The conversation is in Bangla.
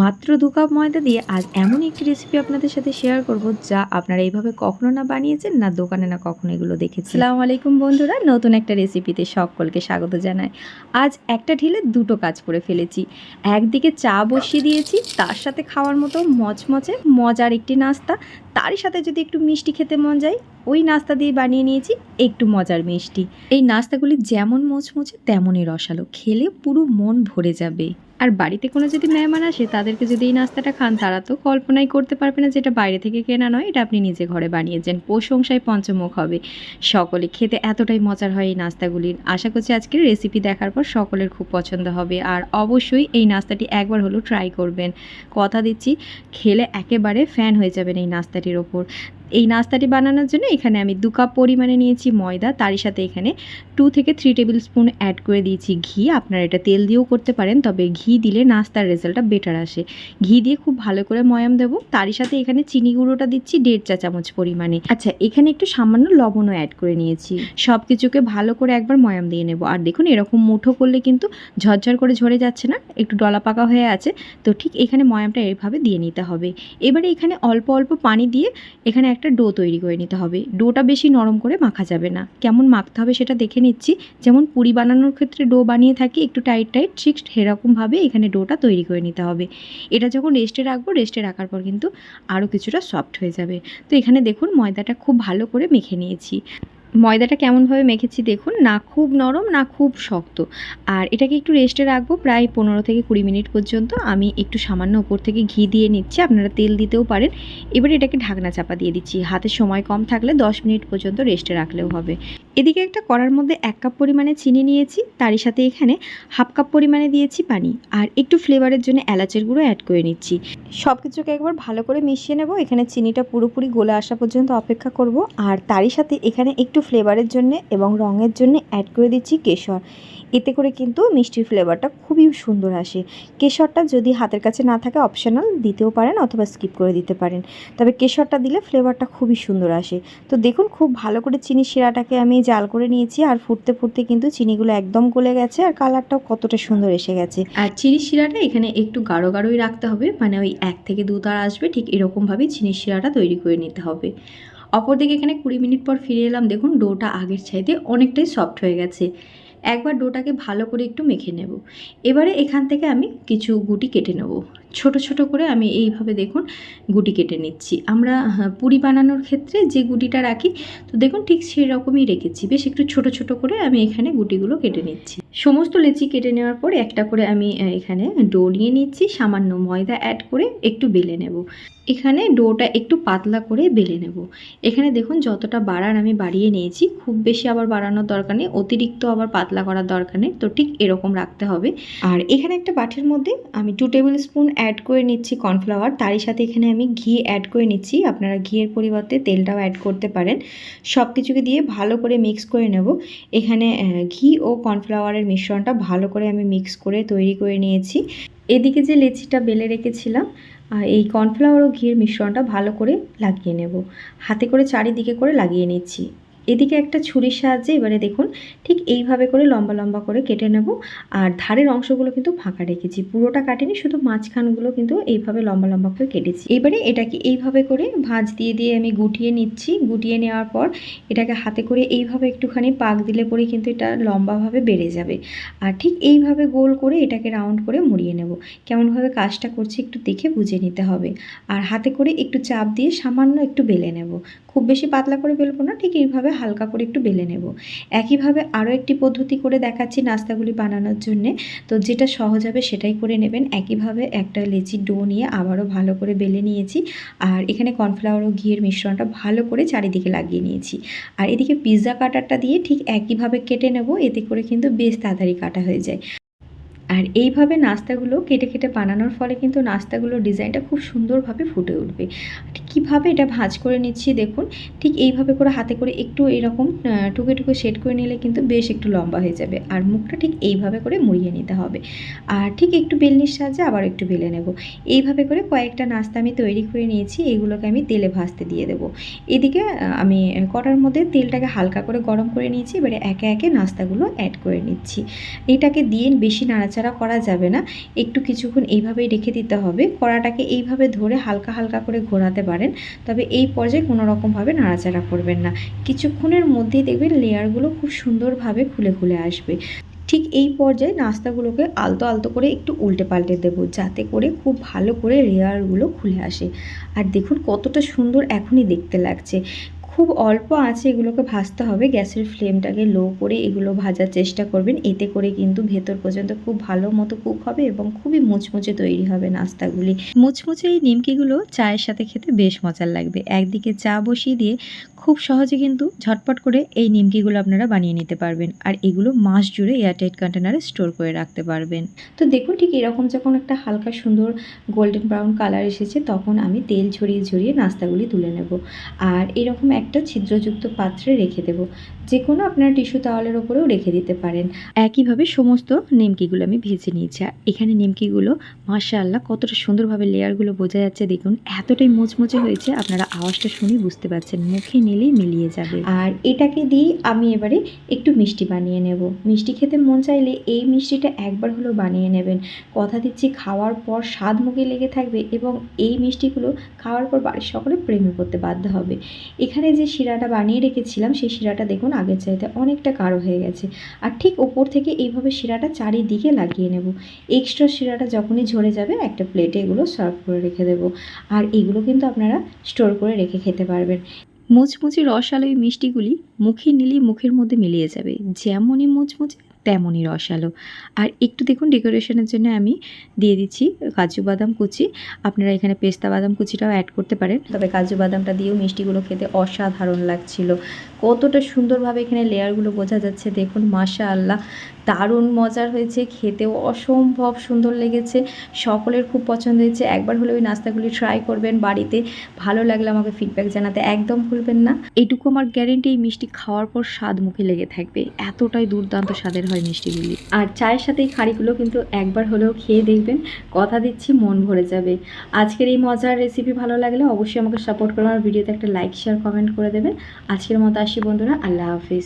মাত্র দু কাপ ময়দা দিয়ে আজ এমন একটি রেসিপি আপনাদের সাথে শেয়ার করব যা আপনারা এইভাবে কখনো না বানিয়েছেন, না দোকানে না কখনো এগুলো দেখেছেন। সালামু আলাইকুম বন্ধুরা, নতুন একটা রেসিপিতে সকলকে স্বাগত জানাই। আজ একটা ঢিলে দুটো কাজ করে ফেলেছি। একদিকে চা বসিয়ে দিয়েছি, তার সাথে খাওয়ার মতো মচমচে মজার একটি নাস্তা, তারই সাথে যদি একটু মিষ্টি খেতে মন যায়, ওই নাস্তা দিয়ে বানিয়ে নিয়েছি একটু মজার মিষ্টি। এই নাস্তাগুলি যেমন মোচমোচে, তেমনই রসালো, খেলে পুরো মন ভরে যাবে। আর বাড়িতে কোনো যদি মেহমান আসে, তাদেরকে যদি এই নাস্তাটা খান, তারা তো কল্পনাই করতে পারবে না যেটা বাইরে থেকে কেনা নয়, এটা আপনি নিজে ঘরে বানিয়েছেন। প্রশংসায় পঞ্চমুখ হবে। সকলে খেতে এতটাই মজার হয় এই নাস্তাগুলির। আশা করছি আজকের রেসিপি দেখার পর সকলের খুব পছন্দ হবে। আর অবশ্যই এই নাস্তাটি একবার হলেও ট্রাই করবেন। কথা দিচ্ছি, খেলে একেবারে ফ্যান হয়ে যাবেন এই নাস্তাটির ওপর। এই নাস্তাটি বানানোর জন্য এখানে আমি দু কাপ পরিমাণে নিয়েছি ময়দা। তারই সাথে এখানে টু থেকে থ্রি টেবিল স্পুন অ্যাড করে দিয়েছি ঘি। আপনারা এটা তেল দিয়েও করতে পারেন, তবে ঘি দিলে নাস্তার রেজাল্টটা বেটার আসে। ঘি দিয়ে খুব ভালো করে ময়াম দেবো। তারই সাথে এখানে চিনি গুঁড়োটা দিচ্ছি দেড় চা চামচ পরিমাণে। আচ্ছা এখানে একটু সামান্য লবণও অ্যাড করে নিয়েছি। সব কিছুকে ভালো করে একবার ময়াম দিয়ে নেব। আর দেখুন, এরকম মুঠো করলে কিন্তু ঝরঝর করে ঝরে যাচ্ছে না, একটু ডলা পাকা হয়ে আছে। তো ঠিক এখানে ময়ামটা এইভাবে দিয়ে নিতে হবে। এবারে এখানে অল্প অল্প পানি দিয়ে এখানে ডো তৈরি করে নিতে হবে। ডোটা বেশি নরম করে মাখা যাবে না। কেমন মাখতে হবে সেটা দেখে নিচ্ছি। যেমন পুরি বানানোর ক্ষেত্রে ডো বানিয়ে থাকি, একটু টাইট টাইট, ঠিক সেরকমভাবে এখানে ডোটা তৈরি করে নিতে হবে। এটা যখন রেস্টে রাখব, রেস্টে রাখার পর কিন্তু আরও কিছুটা সফট হয়ে যাবে। তো এখানে দেখুন, ময়দাটা খুব ভালো করে মেখে নিয়েছি। ময়দাটা কেমনভাবে মেখেছি দেখুন, না খুব নরম, না খুব শক্ত। আর এটাকে একটু রেস্টে রাখব প্রায় পনেরো থেকে কুড়ি মিনিট পর্যন্ত। আমি একটু সামান্য ওপর থেকে ঘি দিয়ে নিচ্ছি, আপনারা তেল দিতেও পারেন। এবার এটাকে ঢাকনা চাপা দিয়ে দিচ্ছি। হাতে সময় কম থাকলে দশ মিনিট পর্যন্ত রেস্টে রাখলেও হবে। এদিকে একটা কড়ার মধ্যে এক কাপ পরিমাণে চিনি নিয়েছি, তারই সাথে এখানে হাফ কাপ পরিমাণে দিয়েছি পানি, আর একটু ফ্লেভারের জন্য এলাচের গুঁড়ো অ্যাড করে নিচ্ছি। সব কিছুকে একবার ভালো করে মিশিয়ে নেব, এখানে চিনিটা পুরোপুরি গলে আসা পর্যন্ত অপেক্ষা করব, আর তারই সাথে এখানে একটু ফ্লেভারের জন্য এবং রঙের জন্য অ্যাড করে দিচ্ছি কেশর। এতে করে কিন্তু মিষ্টির ফ্লেভারটা খুবই সুন্দর আসে। কেশরটা যদি হাতের কাছে না থাকে অপশনাল দিতেও পারেন অথবা স্কিপ করে দিতে পারেন। তবে কেশরটা দিলে ফ্লেভারটা খুবই সুন্দর আসে। তো দেখুন, খুব ভালো করে চিনি শিরাটাকে আমি জাল করে নিয়েছি আর ফুটতে ফুটতে কিন্তু চিনিগুলো একদম গলে গেছে আর কালারটাও কতটা সুন্দর এসে গেছে। আর চিনি শিরাটা এখানে একটু গাঢ় গাঢ়ই রাখতে হবে মানে ওই এক থেকে দু তার আসবে, ঠিক এরকমভাবেই চিনি শিরাটা তৈরি করে নিতে হবে। অপরদিকে এখানে কুড়ি মিনিট পর ফিরে এলাম, দেখুন ডোটা আগের চাইতে অনেকটাই সফট হয়ে গেছে। একবার ডোটাকে ভালো করে একটু মেখে নেব। এবারে এখান থেকে আমি কিছু গুটি কেটে নেব। ছোট ছোট করে আমি এইভাবে দেখুন গুটি কেটে নিচ্ছি। আমরা পুরি বানানোর ক্ষেত্রে যে গুটিটা রাখি, তো দেখুন ঠিক সেই রকমই রেখেছি। বেশ একটু ছোট ছোট করে আমি এখানে গুটিগুলো কেটে নিচ্ছি। সমস্ত লেচি কেটে নেওয়ার পর একটা করে আমি এখানে ডো নিয়ে নিচ্ছি। সামান্য ময়দা অ্যাড করে একটু বেলে নেব। এখানে ডোটা একটু পাতলা করে বেলে নেব। এখানে দেখুন, যতটা বাড়ার আমি বাড়িয়ে নিয়েছি, খুব বেশি আবার বাড়ানোর দরকার নেই। অতিরিক্ত আবার পাতলা করার দরকার নেই। তো ঠিক এরকম রাখতে হবে। আর এখানে একটা বাটির মধ্যে আমি টু টেবিল স্পুন অ্যাড করে নিচ্ছি কর্নফ্লাওয়ার তারই সাথে এখানে আমি ঘি অ্যাড করে নিচ্ছি। আপনারা ঘিয়ের পরিবর্তে তেলটাও অ্যাড করতে পারেন। সব কিছুকে দিয়ে ভালো করে মিক্স করে নেব। এখানে ঘি ও কর্নফ্লাওয়ারের মিশ্রণটা ভালো করে আমি মিক্স করে তৈরি করে নিয়েছি। এদিকে যে লেচিটা বেলে রেখেছিলাম এই কর্নফ্লাওয়ার ও ঘির মিশ্রণটা ভালো করে লাগিয়ে নেব। হাতে করে চারিদিকে করে লাগিয়ে নিচ্ছি। এদিকে একটা ছুরির সাহায্যে এবারে দেখুন, ঠিক এইভাবে করে লম্বা লম্বা করে কেটে নেব। আর ধারের অংশগুলো কিন্তু ফাঁকা রেখেছি, পুরোটা কাটিনি, শুধু মাঝখানগুলো কিন্তু এইভাবে লম্বা লম্বা করে কেটেছি। এবারে এটাকে এইভাবে করে ভাঁজ দিয়ে দিয়ে আমি গুটিয়ে নিচ্ছি। গুটিয়ে নেওয়ার পর এটাকে হাতে করে এইভাবে একটুখানি পাক দিলে পরে কিন্তু এটা লম্বাভাবে বেড়ে যাবে। আর ঠিক এইভাবে গোল করে এটাকে রাউন্ড করে মুড়িয়ে নেব। কেমনভাবে কাজটা করছি একটু দেখে বুঝে নিতে হবে। আর হাতে করে একটু চাপ দিয়ে সামান্য একটু বেলে নেব। খুব বেশি পাতলা করে বেলবো না, ঠিক এইভাবে হালকা করে একটু বেলে নেব। একইভাবে আরও একটি পদ্ধতি করে দেখাচ্ছি নাস্তাগুলি বানানোর জন্যে। তো যেটা সহজ হবে সেটাই করে নেবেন। একইভাবে একটা লেচি ডো নিয়ে আবারও ভালো করে বেলে নিয়েছি। আর এখানে কর্নফ্লাওয়ার ও ঘিয়ের মিশ্রণটা ভালো করে চারিদিকে লাগিয়ে নিয়েছি। আর এদিকে পিৎজা কাটারটা দিয়ে ঠিক একইভাবে কেটে নেব, এতে করে কিন্তু বেশ তাড়াতাড়ি কাটা হয়ে যায়। আর এইভাবে নাস্তাগুলো কেটে কেটে বানানোর ফলে কিন্তু নাস্তাগুলোর ডিজাইনটা খুব সুন্দরভাবে ফুটে উঠবে। কীভাবে এটা ভাঁজ করে নিচ্ছি দেখুন, ঠিক এইভাবে করে হাতে করে একটু এরকম টুকে টুকে সেট করে নিলে কিন্তু বেশ একটু লম্বা হয়ে যাবে। আর মুখটা ঠিক এইভাবে করে মুড়িয়ে নিতে হবে। আর ঠিক একটু বেলনির সাহায্যে আবার একটু বেলে নেব। এইভাবে করে কয়েকটা নাস্তা আমি তৈরি করে নিয়েছি, এগুলোকে আমি তেলে ভাজতে দিয়ে দেবো। এদিকে আমি কড়ার মধ্যে তেলটাকে হালকা করে গরম করে নিয়েছি, এবারে একে একে নাস্তাগুলো অ্যাড করে নিচ্ছি। এটাকে দিয়ে বেশি নাড়াচাড়া করা যাবে না। একটু কিছুক্ষণ এইভাবেই রেখে দিতে হবে। কড়াটাকে এইভাবে ধরে হালকা হালকা করে ঘোরাতে পারেন। তবে এই পর্যায়ে কোনো রকমভাবে নাড়াচাড়া করবেন না। কিছুক্ষণের মধ্যেই দেখবেন লেয়ারগুলো খুব সুন্দরভাবে খুলে খুলে আসবে। ঠিক এই পর্যায়ে নাস্তাগুলোকে আলতো আলতো করে একটু উল্টে পাল্টে দেব, যাতে করে খুব ভালো করে লেয়ারগুলো খুলে আসে। আর দেখুন কতটা সুন্দর এখনই দেখতে লাগছে। খুব অল্প আছে, এগুলোকে ভাজতে হবে। গ্যাসের ফ্লেমটাকে লো করে এগুলো ভাজার চেষ্টা করবেন। এতে করে কিন্তু ভেতর পর্যন্ত খুব ভালো মতো কুক হবে এবং খুবই মুচমুচে তৈরি হবে নাস্তাগুলি। মুচমুচে এই নিমকিগুলো চায়ের সাথে খেতে বেশ মজার লাগবে। একদিকে চা বসিয়ে দিয়ে খুব সহজে কিন্তু ঝটপট করে এই নিমকিগুলো আপনারা বানিয়ে নিতে পারবেন। আর এগুলো মাস জুড়ে এয়ারটাইট কন্টেনারে স্টোর করে রাখতে পারবেন। তো দেখুন ঠিক এরকম যখন একটা হালকা সুন্দর গোল্ডেন ব্রাউন কালার এসেছে, তখন আমি তেল ঝরিয়ে ঝরিয়ে নাস্তাগুলি তুলে নেব। আর এরকম একটা ছিদ্রযুক্ত পাত্রে রেখে দেব। যে কোনো আপনারা টিস্যু তাওয়ালের ওপরেও রেখে দিতে পারেন। একইভাবে সমস্ত নিমকিগুলো আমি ভেজে নিয়েছি। এখানে নিমকিগুলো, মাশাআল্লাহ, কতটা সুন্দরভাবে লেয়ারগুলো বোঝা যাচ্ছে। দেখুন, এতটাই মুচমুচে হয়েছে। আপনারা আওয়াজটা শুনেই বুঝতে পারছেন, মুখে নিলেই মিলিয়ে যাবে। আর এটাকে দিয়ে আমি এবারে একটু মিষ্টি বানিয়ে নেব। মিষ্টি খেতে মন চাইলে এই মিষ্টিটা একবার হলেও বানিয়ে নেবেন। কথা দিচ্ছি, খাওয়ার পর স্বাদ মুখে লেগে থাকবে এবং এই মিষ্টিগুলো খাওয়ার পর বাড়ির সকলে প্রেমে করতে বাধ্য হবে। এখানে যে শিরাটা বানিয়ে রেখেছিলাম, সেই শিরাটা দেখুন আগের চাইতে অনেকটা কারও হয়ে গেছে। আর ঠিক ওপর থেকে এইভাবে শিরাটা চারিদিকে লাগিয়ে নেব। এক্সট্রা শিরাটা যখনই ঝরে যাবে, একটা প্লেটে এগুলো সার্ভ করে রেখে দেবো। আর এগুলো কিন্তু আপনারা স্টোর করে রেখে খেতে পারবেন। মুচমুচি রসালো এই মিষ্টিগুলি মুখে নিলেই মুখের মধ্যে মিলিয়ে যাবে। যেমনই মুচমুচে তেমনই রসালো আর একটু দেখুন ডেকোরেশনের জন্য আমি দিয়ে দিচ্ছি কাজু বাদাম কুচি। আপনারা এখানে পেস্তা বাদাম কুচিটাও অ্যাড করতে পারেন। তবে কাজু বাদামটা দিয়েও মিষ্টিগুলো খেতে অসাধারণ লাগছিল। কতটা সুন্দরভাবে এখানে লেয়ারগুলো বোঝা যাচ্ছে। দেখুন মাশা আল্লাহ দারুণ মজার হয়েছে। খেতেও অসম্ভব সুন্দর লেগেছে। সকলের খুব পছন্দ হয়েছে। একবার হলে ওই নাস্তাগুলি ট্রাই করবেন বাড়িতে। ভালো লাগলে আমাকে ফিডব্যাক জানাতে একদম ভুলবেন না। এইটুকু আমার গ্যারেন্টি এই মিষ্টি খাওয়ার পর স্বাদ মুখে লেগে থাকবে। এতটাই দুর্দান্ত স্বাদের হয় মিষ্টিগুলি আর চায়ের সাথে এই খাড়িগুলো কিন্তু একবার হলেও খেয়ে দেখবেন, কথা দিচ্ছি, মন ভরে যাবে। আজকের এই মজার রেসিপি ভালো লাগলে অবশ্যই আমাকে সাপোর্ট করবেন আমার ভিডিওতে একটা লাইক শেয়ার কমেন্ট করে দেবেন। আজকের মতো আসি বন্ধুরা, আল্লাহ হাফিজ।